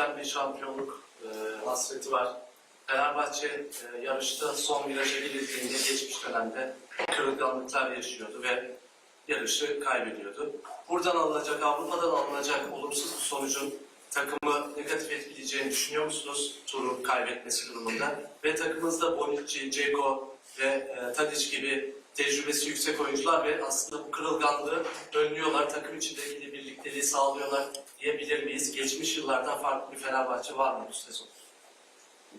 süren bir şampiyonluk e, hasreti var. Fenerbahçe e, yarışta son viraja girildiğinde geçmiş dönemde kırılganlıklar yaşıyordu ve yarışı kaybediyordu. Buradan alınacak, Avrupa'dan alınacak olumsuz bir sonucun takımı negatif etkileyeceğini düşünüyor musunuz turu kaybetmesi durumunda? Ve takımınızda Bonucci, Dzeko ve e, Tadic gibi tecrübesi yüksek oyuncular ve aslında bu kırılganlığı önlüyorlar, takım içindeki birlikteliği sağlıyorlar diyebilir miyiz? Geçmiş yıllardan farklı bir Fenerbahçe var mı bu sezon?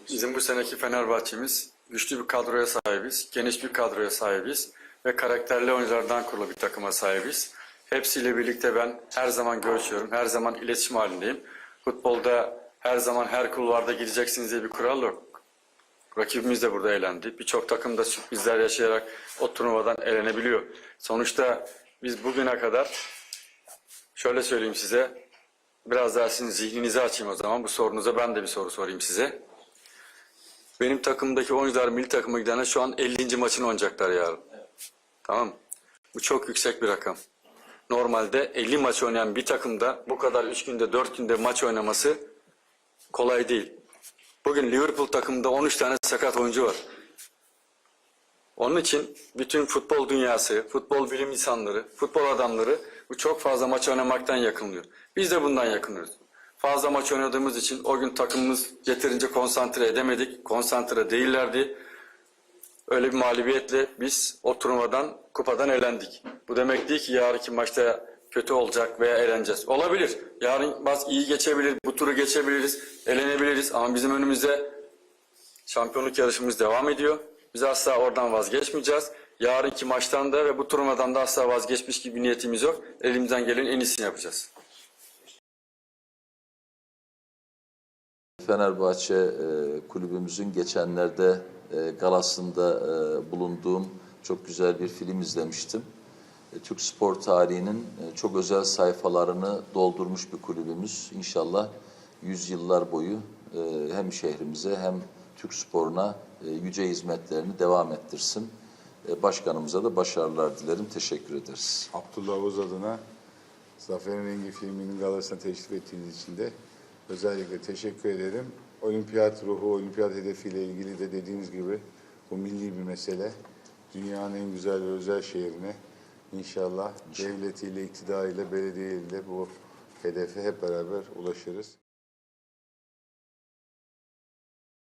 Bizim bu seneki Fenerbahçe'miz güçlü bir kadroya sahibiz, geniş bir kadroya sahibiz ve karakterli oyunculardan kurulu bir takıma sahibiz. Hepsiyle birlikte ben her zaman görüşüyorum, her zaman iletişim halindeyim. Futbolda her zaman her kulvarda gideceksiniz diye bir kural yok. Rakibimiz de burada eğlendi. Birçok takım da sürprizler yaşayarak o turnuvadan elenebiliyor. Sonuçta biz bugüne kadar şöyle söyleyeyim size, biraz daha sizin zihninizi açayım o zaman. Bu sorunuza ben de bir soru sorayım size. Benim takımdaki oyuncular milli takıma gidene şu an 50. maçını oynayacaklar yarın. Tamam? Bu çok yüksek bir rakam. Normalde 50 maç oynayan bir takımda bu kadar 3 günde 4 günde maç oynaması kolay değil. Bugün Liverpool takımında 13 tane sakat oyuncu var. Onun için bütün futbol dünyası, futbol bilim insanları, futbol adamları bu çok fazla maç oynamaktan yakınlıyor. Biz de bundan yakınıyoruz. Fazla maç oynadığımız için o gün takımımız yeterince konsantre edemedik. Konsantre değillerdi. Öyle bir mağlubiyetle biz o turnuvadan, kupadan elendik. Bu demek değil ki yarınki maçta kötü olacak veya eleneceğiz. Olabilir. Yarın maç iyi geçebilir, bu turu geçebiliriz, elenebiliriz ama bizim önümüzde şampiyonluk yarışımız devam ediyor. Biz asla oradan vazgeçmeyeceğiz. Yarınki maçtan da ve bu turnuvadan da asla vazgeçmiş gibi niyetimiz yok. Elimizden gelen en iyisini yapacağız. Fenerbahçe e, kulübümüzün geçenlerde e, galasında e, bulunduğum çok güzel bir film izlemiştim. E, Türk spor tarihinin e, çok özel sayfalarını doldurmuş bir kulübümüz. İnşallah yüzyıllar boyu e, hem şehrimize hem Türk sporuna e, yüce hizmetlerini devam ettirsin. E, başkanımıza da başarılar dilerim. Teşekkür ederiz. Abdullah Oğuz adına Zafer'in Rengi filminin galasına teşrif ettiğiniz için de özellikle teşekkür ederim. Olimpiyat ruhu, olimpiyat hedefiyle ilgili de dediğiniz gibi bu milli bir mesele. Dünyanın en güzel ve özel şehrine inşallah devletiyle, iktidarıyla, belediyeyle bu hedefe hep beraber ulaşırız.